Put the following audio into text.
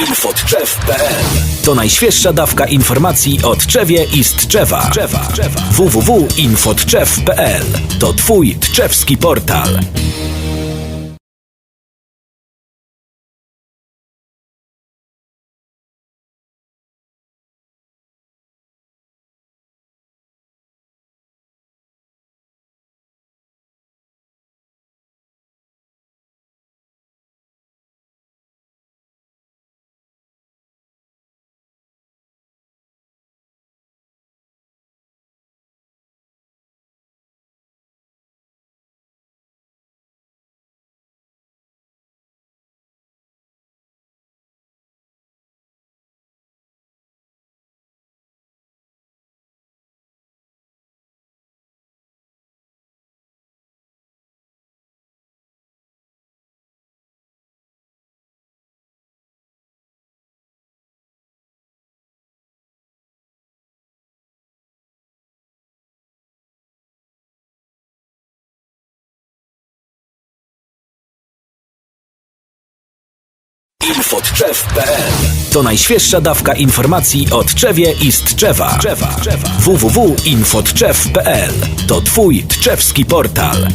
Infotczew.pl To najświeższa dawka informacji o Tczewie i z Tczewa. www.infotczew.pl To twój tczewski portal. Infotczew.pl To najświeższa dawka informacji o Tczewie i z Tczewa. www.infotczew.pl To twój tczewski portal.